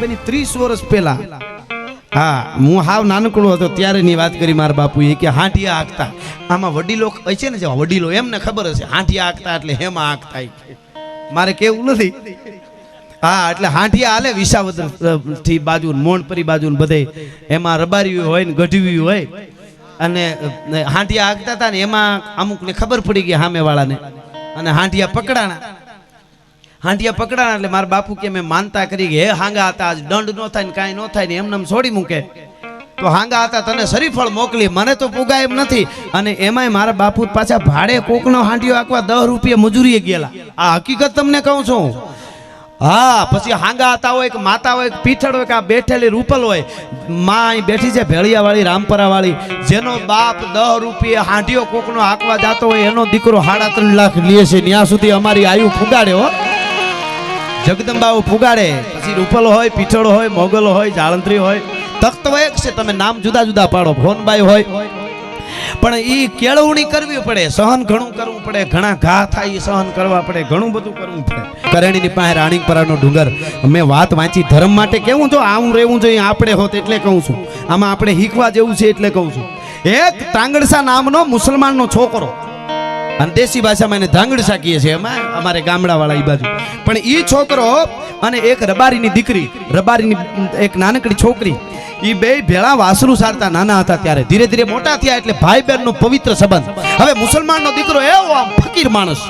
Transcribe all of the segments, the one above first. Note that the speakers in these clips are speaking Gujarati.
બની, ત્રીસ વર્ષ પહેલા. હા, હું હાવ નાનકડો હતો, ત્યારેની વાત કરી મારા બાપુએ કે હાંઠિયા હાંકતા આમાં વડીલો છે ને જે વડીલો, એમને ખબર હશે હાંઠિયા હાંકતા એટલે હેમાં હાંકતા મારે કેવું નથી. હા, એટલે હાંઠિયા હાલે વિસાવદરથી બાજુ ને મોણપરી બાજુ ને બધે. એમાં રબારી હોય ને ગઢવી હોય. અને હાંઠિયા હાંકતા હતા ને એમાં અમુકને ખબર પડી ગઈ સામે વાળાને અને હાંઠિયા પકડાણા. હાંઠિયા પકડાણા એટલે મારા બાપુ કે મેં માનતા કરી કે, હે, હાંગા હતા, આજ દંડ ન થાય ને કાંઈ ન થાય ને એમને એમ છોડી મૂકે. તો હાંગા હતા, તને શરીફળ મોકલી, મને તો પુગા એમ નથી. અને એમાંય મારા બાપુ પાછા ભાડે કોકનો હાંડિયો આંકવા દસ રૂપિયા મજૂરીએ ગયેલા. આ હકીકત તમને કહું છું. હા, પછી હાંગા હતા હોય કે માતા હોય પીઠળ હોય, કે આ બેઠેલી રૂપલ હોય, માં અહીં બેઠી છે, ભેળિયાવાળી, રામપરાવાળી, જેનો બાપ દસ રૂપિયા હાંડિયો કોકનો હાંકવા જાતો હોય, એનો દીકરો સાડા ત્રણ લાખ લે છે. ત્યાં સુધી અમારી આયુ ફુગાડે, હો. જગદંબાઓ પુગાડે. પછી રૂપલ હોય, પીઠળ હોય, મોગલ હોય, જાળંત્રી હોય, તખ્ત વયક છે. તમે નામ જુદા જુદા પાડો. ફોનબાઈ હોય. પણ એ કેળવણી કરવી પડે. સહન ઘણું કરવું પડે. ઘણા ઘા થાય સહન કરવા પડે. ઘણું બધું કરવું પડે. કરેણીની પાસે રાણીપરાનો ડુંગર. મેં વાત વાંચી. ધર્મ માટે કેવું જો આવું રહેવું જોઈએ, આપણે હોત એટલે કહું છું. આમાં આપણે શીખવા જેવું છે એટલે કહું છું. એક તાંગડસા નામનો મુસલમાનનો છોકરો. અને દેશી ભાષામાં એને ધાંગડ કહીએ છીએ એમાં, અમારે ગામડાવાળા એ બાજુ. પણ એ છોકરો અને એક રબારીની દીકરી, રબારીની એક નાનકડી છોકરી એ બે ભેળા વાસરું સારતા નાના હતા ત્યારે. ધીરે ધીરે મોટા થયા એટલે ભાઈ બહેનનો પવિત્ર સંબંધ. હવે મુસલમાનનો દીકરો એવો આમ ફકીર માણસ.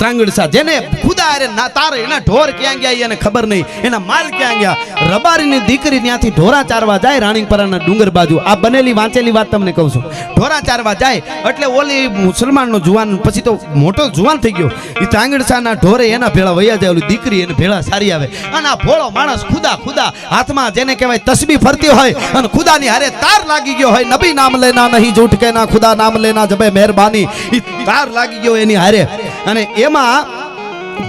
ત્રાંગડસા જેને ખુદા અરે ના તારે એના ઢોર ક્યાં ગયા એને ખબર નહીં. એના માલ ક્યાં ગયા? રબારીની દીકરી ત્યાંથી ઢોરા ચારવા જાય રાણીપરાના ડુંગર બાજુ. આ બનેલી વાંચેલી વાત તમને કહું છું. ઢોરા ચારવા જાય એટલે ઓલી મુસલમાનનો જુવાન, પછી તો મોટો જુવાન થઈ ગયો. એ ત્રાંગડસાના ઢોરે એના ભેળા વૈયા જાય, ઓલી દીકરી એને ભેળા સારી આવે. અને આ ભોળો માણસ ખુદા ખુદા હાથમાં જેને કહેવાય તસબી ફરતી હોય અને ખુદાની હારે તાર લાગી ગયો હોય, નબી નામ લેના નહીં, જૂઠ કે ના ખુદા નામ લેના જબે મહેરબાની. તાર લાગી ગયો એની હારે. અને એમાં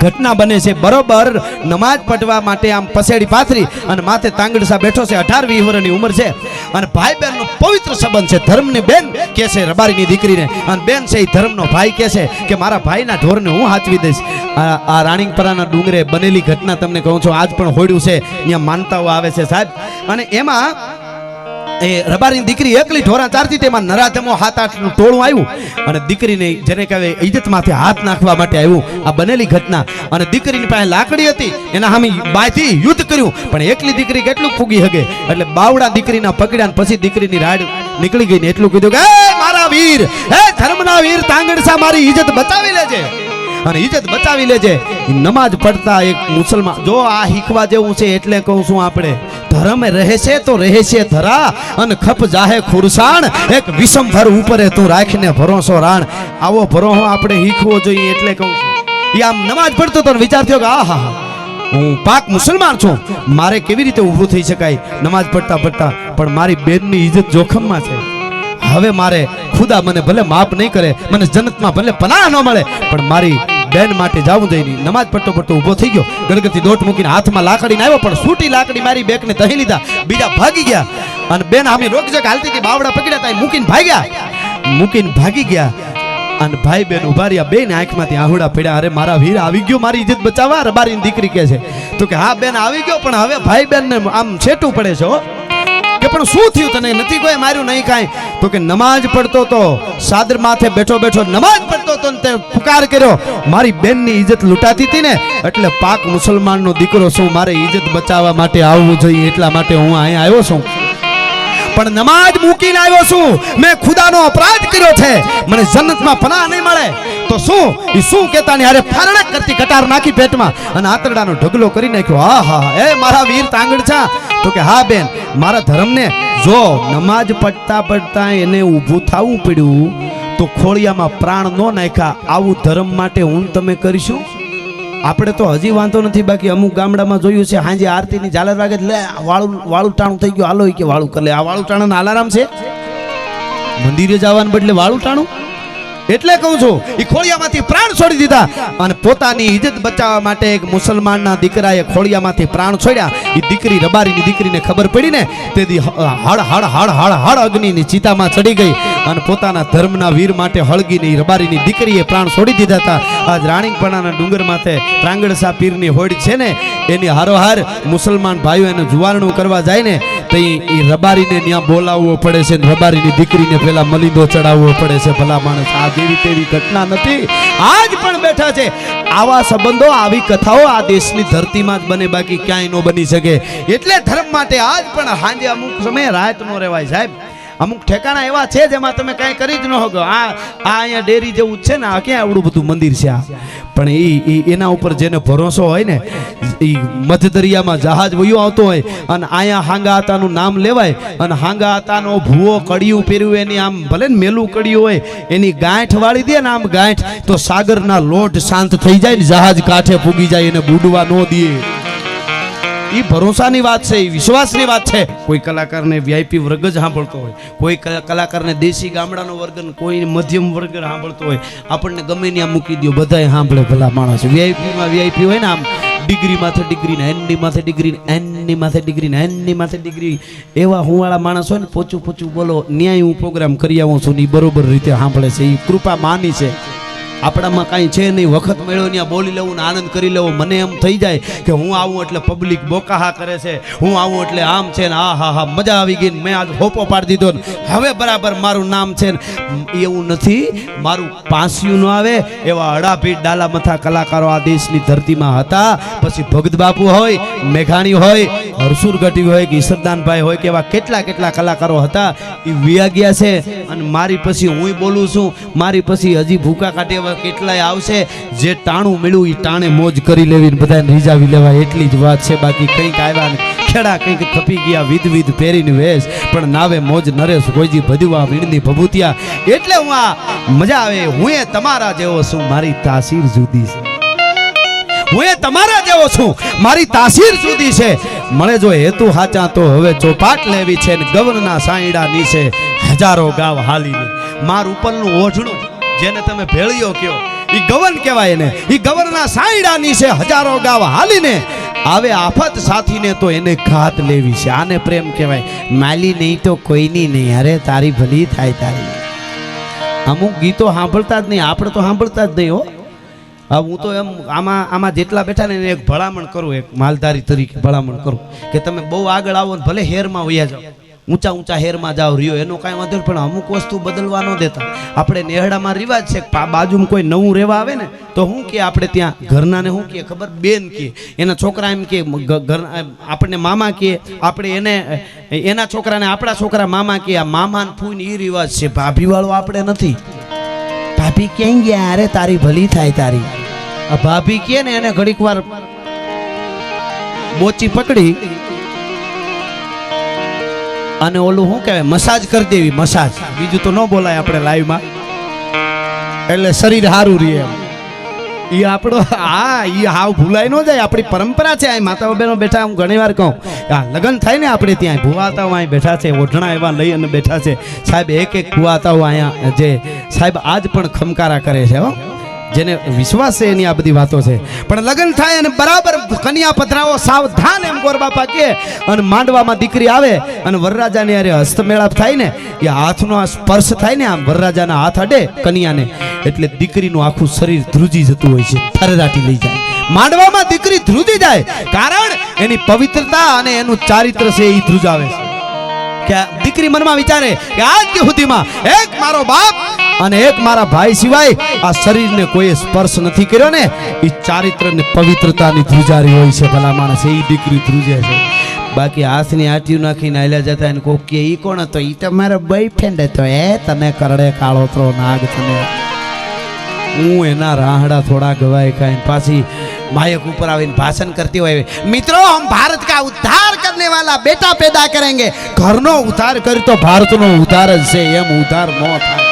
ઘટના બને છે બરોબર નમાજ પઢવા માટે આમ પસેડી પાથરી અને માથે તાંગડસા બેઠો છે અઢાર વીસ ઉંમર છે. અને ભાઈ બહેનનો પવિત્ર સંબંધ છે, ધર્મની બેન કે છે રબારીની દીકરીને. અને બેન છે એ ધર્મનો ભાઈ કે છે કે મારા ભાઈના ઢોરને હું હાચવી દઈશ. આ રાણીપરાના ડુંગરે બનેલી ઘટના તમને કહું છું, આજ પણ હોડ્યું છે અહીંયા માનતાઓ આવે છે સાહેબ. અને એમાં એ રબારીની દીકરી એકલી ઢોરા ચારતી તેમાં નરાધમો હાથ આઠનું ટોળું આવ્યું. અને દીકરીને જેને કહેવાય ઇજ્જતમાંથી હાથ નાખવા માટે આવ્યું આ બનેલી ઘટના. અને દીકરીની પાસે લાકડી હતી, એના સામે બાયથી યુદ્ધ કર્યું. પણ એકલી દીકરી કેટલું ફૂગી હગે? એટલે બાવડા દીકરીના પકડ્યા પછી દીકરીની રાડ નીકળી ગઈ ને એટલું કીધું કે મારા વીર હે ધર્મના વીર, તાંગડસા મારી ઇજ્જત બચાવી લેજે. અને ઇજ્જત બચાવી લેજે. નમાજ પડતા એક મુસલમાન, જો આ શીખવા જેવું છે એટલે કહું છું આપણે ધર્મ રહે છે તો રહે છે ધરા. અને ખપ જાહે ખુરસાણ. એક વિષમ ભર ઉપરે તું રાખીને ભરોસો રાણ. આવો ભરોહો આપણે શીખવો જોઈએ એટલે કહું છું. એ આમ નમાજ પડતો તો વિચાર થયો કે આ હું પાક મુસલમાન છું. મારે કેવી રીતે ઊભું થઈ શકાય નમાજ પડતા પડતા પણ મારી બેનની ઇજ્જત જોખમમાં છે. હવે મારે ખુદા મને ભલે માફ નહીં કરે, મને જન્નતમાં ભલે પનાહ ન મળે, પણ મારી બેન માટે જાવું જઈ નમાજ પડતો પડતો ઊભો થઈ ગયો. ગણગતિ દોટ મૂકીને હાથમાં લાકડીને આવ્યો, પણ સૂટી લાકડી મારી બેકને તહી લીધા. બીજા ભાગી ગયા. અને બેન આમે રોક જગ હાલતી હતી, બાવડા પકડ્યા તા મૂકીને ભાગ્યા. મૂકીને ભાગી ગયા. અને ભાઈ બેન ઊભા રહ્યા. બેન આંખમાંથી આહુડા પડ્યા. અરે, મારા વીર આવી ગયો, મારી ઇજ્જત બચાવવા. રબારીની દીકરી કહે છે. તો કે, હા, બેન, આવી ગયો, પણ હવે ભાઈ બેનને આમ છેટું પડે છે, હો. કે પણ શું થયું તને? નથી કોઈ માર્યું, નહીં કાંઈ? તો કે નમાજ પડતો તો સાદર માથે બેઠો બેઠો નમાજ પડતો તો તે પુકાર કર્યો. મારી બેનની ઇજ્જત લૂંટાતી હતી ને, એટલે પાક મુસલમાનનો દીકરો છું મારે ઇજ્જત બચાવવા માટે આવવું જોઈએ એટલા માટે હું અહીંયા આવ્યો છું. પણ નમાજ મૂકીને આવ્યો છું. મેં ખુદાનો અપરાધ કર્યો છે. મને જન્નતમાં પનાહ નહીં મળે. તો શું? એ શું કહેતા ને? અરે ફરણક કરતી કટાર નાખી પેટમાં અને આતરડાનો ઢગલો કરી નાખ્યો. હા હા એ મારા વીર તાંગડછા તો કે, હા, બેન, મારા ધર્મને જો નમાજ પડતા પડતા એને ઊભું થવું પડ્યું, તો ખોળિયામાં પ્રાણ ન નાખ્યા. આવું ધર્મ માટે હું તમે કરીશું? આપણે તો હજી વાંધો નથી, બાકી અમુક ગામડામાં જોયું છે, હાંજે આરતીની ઝાલર વાગે લે વાળું વાળું ટાણું થઈ ગયું, હાલો કે વાળું કરે આ વાળું ટાણાના અલારામ છે? મંદિરે જવાને બદલે વાળું ટાણું? એટલે કહું છું એ ખોળિયામાંથી પ્રાણ છોડી દીધા. અને પોતાની ઇજ્જત બચાવવા માટે એક મુસલમાનના દીકરાએ ખોળિયામાંથી પ્રાણ છોડ્યા. એ દીકરી રબારીની દીકરીને ખબર પડી ને, તેથી હળ હળ હળ હળ હળ અગ્નિની ચિતામાં ચડી ગઈ. અને પોતાના ધર્મના વીર માટે હળગીને રબારીની દીકરીએ પ્રાણ છોડી દીધા હતા. આજ રાણીપણાના ડુંગર માથે પ્રાંગણસા પીરની હોડ છે ને, એની હારોહાર મુસલમાન ભાઈઓ એને જુવારણું કરવા જાય ને તો એ રબારીને ત્યાં બોલાવવો પડે છે રબારીની દીકરીને પેલા મલિંદો ચડાવવો પડે છે ભલા માણસ. આ જેવી તેવી ઘટના નથી. આજ પણ બેઠા છે. આવા સંબંધો, આવી કથાઓ આ દેશની ધરતીમાં જ બને, બાકી ક્યાંય ન બની શકે. એટલે ધર્મ માટે આજ પણ હાંજે અમુક સમયે નો રહેવાય સાહેબ. અમુક ઠેકાણા એવા છે જેમાં તમે કાંઈ કરી જ ન શકો. આ આ અહીંયા ડેરી જેવું છે ને, આ ક્યાં આવડું બધું મંદિર છે આ? પણ એ એના ઉપર જેને ભરોસો હોય ને એ મધ્ય જહાજ વયું આવતો હોય અને અહીંયા હાંગા આતાનું નામ લેવાય અને હાંગા આતાનો ભૂવો, કડિયું પહેર્યું એની આમ ભલે ને મેલું કડિયું હોય, એની ગાંઠ વાળી દે ને આમ ગાંઠ, તો સાગરના લોટ શાંત થઈ જાય ને, જહાજ કાંઠે પૂગી જાય એને બુડવા ન દે. એ ભરોસાની વાત છે એ વિશ્વાસની વાત છે. કોઈ કલાકારને વીઆઈપી વર્ગ જ સાંભળતો હોય, કોઈ કલા- કલાકારને દેશી ગામડાનો વર્ગ કોઈ મધ્યમ વર્ગ સાંભળતો હોય, આપણને ગમે ત્યાં મૂકી દો બધાય સાંભળે ભલા માણસ. વીઆઈપીમાં વીઆઈપી હોય ને આમ ડિગ્રી માથે ડિગ્રી ને એનની માથે ડિગ્રી ને એનની માથે ડિગ્રી ને એનની માથે ડિગ્રી, એવા હુંવાળા માણસ હોય ને પોચું પોચું બોલો, ન્યાય હું પ્રોગ્રામ કરી આવું છું ને એ બરોબર રીતે સાંભળે છે એ કૃપા માની છે. આપણામાં કાંઈ છે નહીં. વખત મળ્યો ત્યાં બોલી લેવું ને આનંદ કરી લેવો મને એમ થઈ જાય કે હું આવું એટલે પબ્લિક બોકાહા કરે છે. હું આવું એટલે આમ છે ને આ હા હા મજા આવી ગઈ ને મેં આજ હોપો પાડી દીધો ને. હવે બરાબર મારું નામ છે ને. એવું નથી. મારું પાસિયું ન આવે એવા અડાભીટ ડાલા મથા કલાકારો આ દેશની ધરતીમાં હતા. પછી ભગત બાપુ હોય, મેઘાણી હોય, હરસુર ગઢવી હોય કે ઈશ્વરદાનભાઈ હોય કે એવા કેટલા કેટલા કલાકારો હતા. એ વિયા ગયા છે અને મારી પછી હું બોલું છું. મારી પછી હજી ભૂકા કાઢે કેટલાય આવશે? જે ટાણું મળ્યું એ ટાણે મોજ કરી લેવી ને રીઝાવી લેવા એટલી જ વાત છે. બાકી કંઈક આવ્યા ખેડા કંઈક ખપી ગયા વિધ વિધ પહેરીને વેશ. પણ નાવે મોજ નરેશ ગોઈજી ભજવા વીણની ભભૂતિયા. એટલે હું આ મજા આવે, હું એ તમારા જેવો છું, મારી તાસીર જુદી છે. હું એ તમારા જેવો છું, મારી તાસીર જુદી છે. મળે જો હેતુ હાચા તો હવે ચોપાટ લેવી છે ને ગવનના સાંયડા નીચે હજારો ગાવ હાલીને. માર ઉપરનું ઓઢણું જેને તમે ભેળિયો કયો ઈ ગવન કહેવાય એને. ઈ ગવનના સાયડાની છે હજારો ગાવ હાલીને. આવે આફત સાથીને તો એને ઘાત લેવી છે. આને પ્રેમ કહેવાય. માલી નહીં તો કોઈની નહીં. અરે, તારી ભલી થાય તારી. અમુક ગીતો સાંભળતા જ નહીં. આપણે તો સાંભળતા જ નહીં હો. હા હું તો એમ આમાં આમાં જેટલા બેઠા ને એને એક ભલામણ કરું, એક માલધારી તરીકે ભલામણ કરું, કે તમે બહુ આગળ આવો ને ભલે હેરમાં વયા જાઓ. ઊંચા ઊંચા હેરમાં જાવ રહ્યો, એનો કાંઈ વાંધો પણ અમુક વસ્તુ બદલવા ન દેતા. આપણે નેહડામાં રિવાજ છે બાજુમાં કોઈ નવું રહેવા આવે ને, તો શું કે આપણે ત્યાં ઘરનાને શું કે, ખબર, બેન કે, એના છોકરા એમ કે ઘર આપણને મામા કે, આપણે એને એના છોકરાને આપણા છોકરા મામા કે, આ મામાને ફૂઈને એ રિવાજ છે. ભાભીવાળો આપણે નથી. ભાભી ક્યાંય ગયા? અરે, તારી ભલી થાય તારી. આ ભાભી કે ને, એને ઘડીક વાર બોચી પકડી. અને ઓલું શું કહેવાય? મસાજ કરી દેવી, મસાજ. બીજું તો ન બોલાય આપણે લાઈવમાં. એટલે શરીર સારું રહે એ આપણો, હા એ હાવ ભૂલાઈ ન જાય. આપણી પરંપરા છે આ. માતા બહેનો બેઠા, હું ઘણી વાર કહું આ લગ્ન થાય ને આપણે ત્યાં. ભુવાતાઓ અહીં બેઠા છે, ઓઢણા એવા લઈ અને બેઠા છે. સાહેબ, એક એક ભુવાતાઓ અહીંયા જે, સાહેબ, આજ પણ ખમકારા કરે છે, હો. જેને વિશ્વાસ છે એની આ બધી વાતો છે. પણ લગ્ન થાય અને બરાબર કન્યા પધરાવો સાવધાન એમ ગોરબાપા કે અને માંડવામાં દીકરી આવે અને વરરાજાને અરે હસ્તમેળાપ થાય ને, એ હાથનો આ સ્પર્શ થાય ને આમ વરરાજાના હાથ અડે કન્યાને, એટલે દીકરીનું આખું શરીર ધ્રુજી જતું હોય છે થરરાટી લઈ જાય. માંડવામાં દીકરી ધ્રુજી જાય, કારણ એની પવિત્રતા અને એનું ચારિત્ર છે એ ધ્રુજાવે છે. કે દીકરી મનમાં વિચારે કે આજ સુધીમાં એક મારો બાપ અને એક મારા ભાઈ સિવાય આ શરીરને કોઈ સ્પર્શ નથી કર્યો ને, એ ચારિત્ર ને પવિત્રતાની ધ્રુજારી હોય છે ભલા માણસ, એ દીકરી ધ્રુજે છે. બાકી હાથની આટીયું નાખીને આલ્યા જતા એને કોક કે એ કોણ હતો? એ તમારો બોયફ્રેન્ડ હતો એ તને કરડે કાળો થરો નાગ તમે હું એના રાહડા થોડા ગવાય ખાઈને પાછી માયક ઉપર આવીને ભાષણ કરતી હોય. મિત્રો, હમ ભારત કા ઉદ્ધાર કરને વાલા બેટા પેદા કરેંગે. ઘરનો ઉદ્ધાર કરી તો ભારતનો ઉદ્ધાર જ છે, એમ ઉદ્ધાર ન થાય.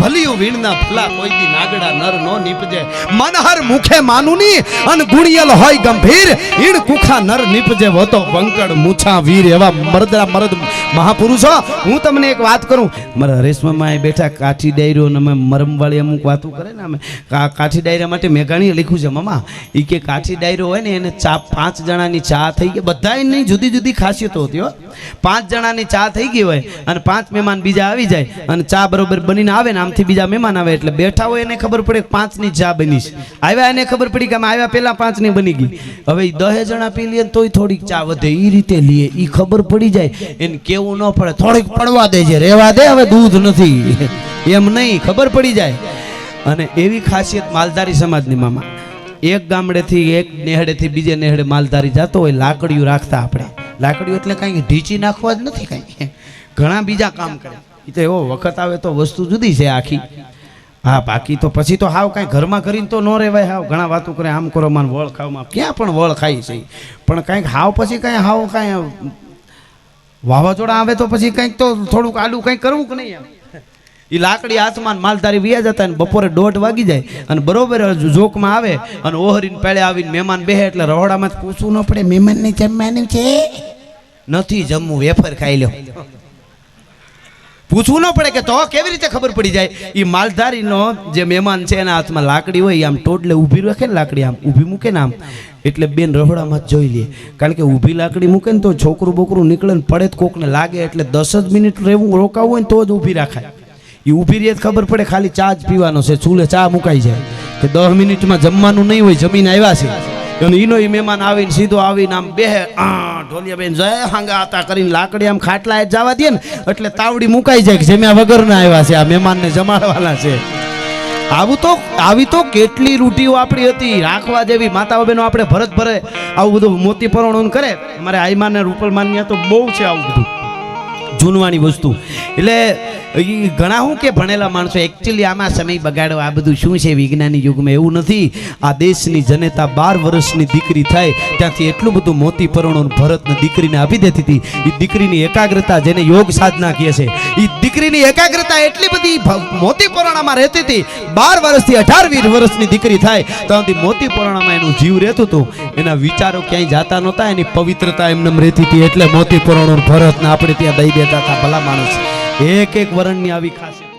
ભલિયું વીણના ભલા કોઈ દી નાગડા નર નો નીપજે. મનહર મુખે માનુની અન ગુણિયલ હોય ગંભીર. ઈણ કુખા નર નીપજે વતો વંકડ મુછા વીર એવા મરદરા મરદ મહાપુરુષો. હું તમને એક વાત કરું. મારા હરેશમાં બેઠા કાઠી ડાયરો ને અમે મરમવાળી અમુક વાતો કરે ને અમે. કાઠી ડાયરા માટે મેઘાણીએ લખ્યું છે મમા એ કે કાઠી ડાયરો હોય ને એને ચા પાંચ જણાની ચા થઈ ગઈ. બધા એની જુદી જુદી ખાસિયતો હતી હો. પાંચ જણાની ચા થઈ ગઈ હોય અને પાંચ મહેમાન બીજા આવી જાય અને ચા બરોબર બનીને આવે ને આમથી બીજા મહેમાન આવે એટલે બેઠા હોય એને ખબર પડે પાંચની ચા બની છે. આવ્યા એને ખબર પડી કે આમ આવ્યા પહેલા પાંચની બની ગઈ. હવે દહે જણા પી લે ને તોય થોડીક ચા વધે. એ રીતે લઈએ એ ખબર પડી જાય. એને કેવું ન પડે. થોડીક પડવા દેજે. રેવા દે. હવે દૂધ નથી. એમ નહીં. ખબર પડી જાય. અને એવી ખાસિયત માલધારી સમાજની મામા. એક ગામડેથી એક નેહડેથી બીજે નેહડે માલધારી જતો હોય, લાકડીઓ રાખતા આપણે. લાકડીઓ એટલે કાંઈ ઢીચી નાખવા જ નથી કાંઈ. ઘણા બીજા કામ કરે. એ તો એવો વખત આવે તો વસ્તુ જુદી છે આખી. હા, બાકી તો પછી તો હાવ કાંઈ ઘરમાં કરીને તો ન રહેવાય હાવ. ઘણા વાતો કરે, આમ કરો માન વળ ખાવમાં ક્યાં પણ વળ ખાઈ છે. પણ કાંઈક હાવ પછી કાંઈ હાવ કાંઈ વાવાઝોડા આવે તો પછી કંઈક તો થોડુંક આડું કંઈક કરવું કે નહીં એ લાકડી હાથમાં માલધારી વ્યા જતા અને બપોરે દોઢ વાગી જાય અને બરોબર જોકમાં આવે અને ઓહરીને પેળે આવીને મહેમાન બેહે એટલે રહોડામાં પૂછવું ન પડે, મહેમાનને જમવાનું છે? નથી જમવું, વેફર ખાઈ લ્યો. પૂછવું ન પડે કે તો કેવી રીતે ખબર પડી જાય? એ માલધારીનો જે મહેમાન છે, એના હાથમાં લાકડી હોય, આમ ટોટલે ઊભી રાખે ને લાકડી, આમ ઊભી મૂકે ને આમ. એટલે બેન રહોડામાં જોઈ લે. કારણ કે ઊભી લાકડી મૂકે ને તો છોકરું બોકરું નીકળે ને પડે જ કોકને લાગે, એટલે દસ જ મિનિટ રહેવું, રોકાવું હોય ને તો જ ઊભી રાખાય. એ ઊભી રહે ખબર પડે ખાલી ચા જ પીવાનો છે, ચૂલે ચા મુકાઈ જાય. કે દસ મિનિટમાં જમવાનું નહીં હોય, જમીન આવ્યા છે. અને એનો ઈ મહેમાન આવીને સીધો આવીને આમ બે ઢોલિયાબેન, જય હાંગા હતા કરીને લાકડી આમ ખાટલા જવા દે ને. એટલે તાવડી મુકાઈ જાય કે જમ્યા વગરના આવ્યા છે, આ મહેમાનને જમાડવાના છે. આવું તો, આવી તો કેટલી રૂટીઓ આપણી હતી. રાખવા જેવી માતાઓ બહેનો આપણે ભરત ભરે આવું બધું મોતી પરોણું કરે. અમારે આઈમાન ને રૂપલમાન તો બહુ છે આવું બધું. જૂનવાણી વસ્તુ. એટલે ઘણા હું કે ભણેલા માણસો એકચ્યુઅલી આમાં સમય બગાડો, આ બધું શું છે વિજ્ઞાનની યુગમાં? એવું નથી. આ દેશની જનતા બાર વર્ષની દીકરી થાય, ત્યાંથી એટલું બધું મોતી પરણો ભરતને દીકરીને આપી દેતી હતી. એ દીકરીની એકાગ્રતા જેને યોગ સાધના કહે છે એ દીકરીની એકાગ્રતા એટલી બધી મોતી પરણામાં રહેતી હતી. બાર વર્ષથી અઢાર વીસ વર્ષની દીકરી થાય ત્યાંથી મોતી પરણામાં એનું જીવ રહેતું હતું. એના વિચારો ક્યાંય જાતા નહોતા, એની પવિત્રતા એમને રહેતી હતી, એટલે મોતી પરણો ભરતને આપણે ત્યાં દઈ દેતા હતા, ભલા માણસ. એક એક વરણની આવી ખાસિયત.